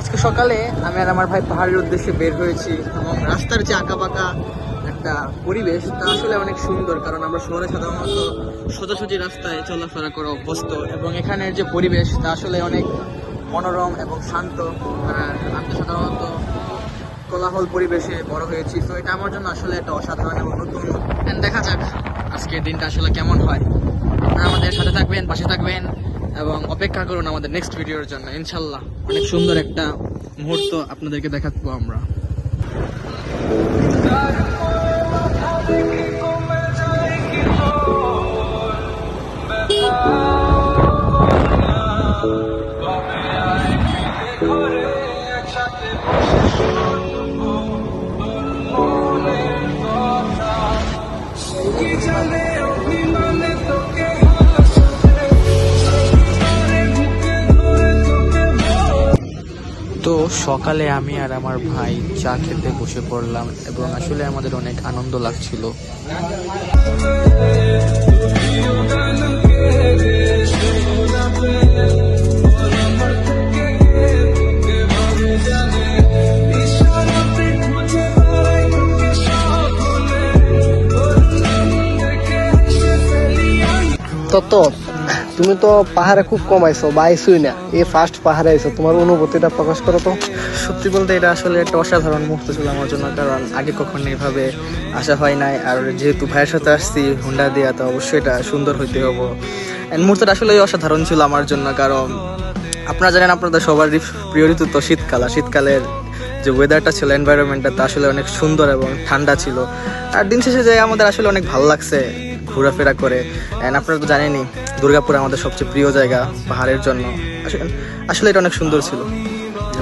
আজকে সকালে আমি আর আমার ভাই পাহাড়ের উদ্দেশ্যে বের হয়েছি এবং রাস্তার যে আঁকা বাঁকা একটা পরিবেশ, তা আসলে অনেক সুন্দর কারণ আমরা শহরে সাধারণত সোজাসুজি রাস্তায় চলাফেরা করে অভ্যস্ত এবং এখানের যে পরিবেশ, তা আসলে অনেক মনোরম এবং শান্ত। আমি সাধারণত কোলাহল পরিবেশে বড় হয়েছি, তো এটা আমার জন্য আসলে একটা অসাধারণ এবং নতুন দেখা যাক আজকের দিনটা আসলে কেমন হয়। আপনারা আমাদের সাথে থাকবেন, পাশে থাকবেন। এবং অপেক্ষা করুন আমাদের নেক্সট ভিডিওর জন্য। ইনশাল্লাহ অনেক সুন্দর একটা মুহূর্ত আপনাদেরকে দেখাবো আমরা। তো সকালে আমি আর আমার ভাই চা খেতে বসে পড়লাম এবং আসলে আমাদের অনেক আনন্দ লাগছিল। তত তুমি তো পাহাড়ে খুব কম আইছো বা আইসুই না। এই ফার্স্ট পাহাড়ে আইছো তোমার অনুভূতিটা প্রকাশ করো তো। সত্যি বলতে এটা আসলে একটা অসাধারণ মুহূর্ত ছিল আমার জন্য, কারণ আগে কখনো এভাবে আসা হয় নাই। আর যেহেতু ভাইয়ের সাথে আসছি, হুন্ডা দিয়া, তো অবশ্যই এটা সুন্দর হইতে হব। And মুহূর্তটা আসলে অসাধারণ ছিল আমার জন্য, কারণ আপনারা জানেন, আপনাদের সবারই প্রিয় ঋতু তো শীতকাল। আর শীতকালের যে ওয়েদারটা ছিল এনভায়রনমেন্টটা তা আসলে অনেক সুন্দর এবং ঠান্ডা ছিল। আর দিন শেষে যাই আমাদের আসলে অনেক ভালো লাগছে ঘোরাফেরা করে। অ্যান্ড আপনারা তো জানেনই দুর্গাপুর আমাদের সবচেয়ে প্রিয় জায়গা পাহাড়ের জন্য। আসলে- এটা অনেক সুন্দর ছিল।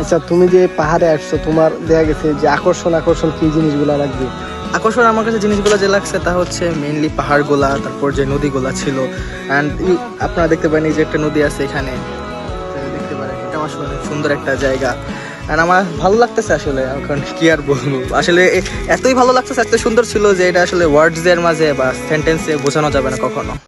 আচ্ছা তুমি যে পাহাড়ে আসছো তোমার দেয়া গেছে যে আকর্ষণ আকর্ষণ কি জিনিসগুলো লাগবে? আকর্ষণ আমার কাছে জিনিসগুলো যে লাগছে তা হচ্ছে মেইনলি পাহাড়গুলা তারপর যে নদীগুলা ছিল। অ্যান্ড আপনারা দেখতে পারেন যে একটা নদী আছে এখানে। দেখতে পারেন এটা আসলে সুন্দর একটা জায়গা। আর আমার ভালো লাগতেছে আসলে এখন কি আর বলব? আসলে এতই ভালো লাগতেছে, এত সুন্দর ছিল যে এটা আসলে ওয়ার্ডস এর মাঝে বা সেন্টেন্সে বোঝানো যাবে না কখনো।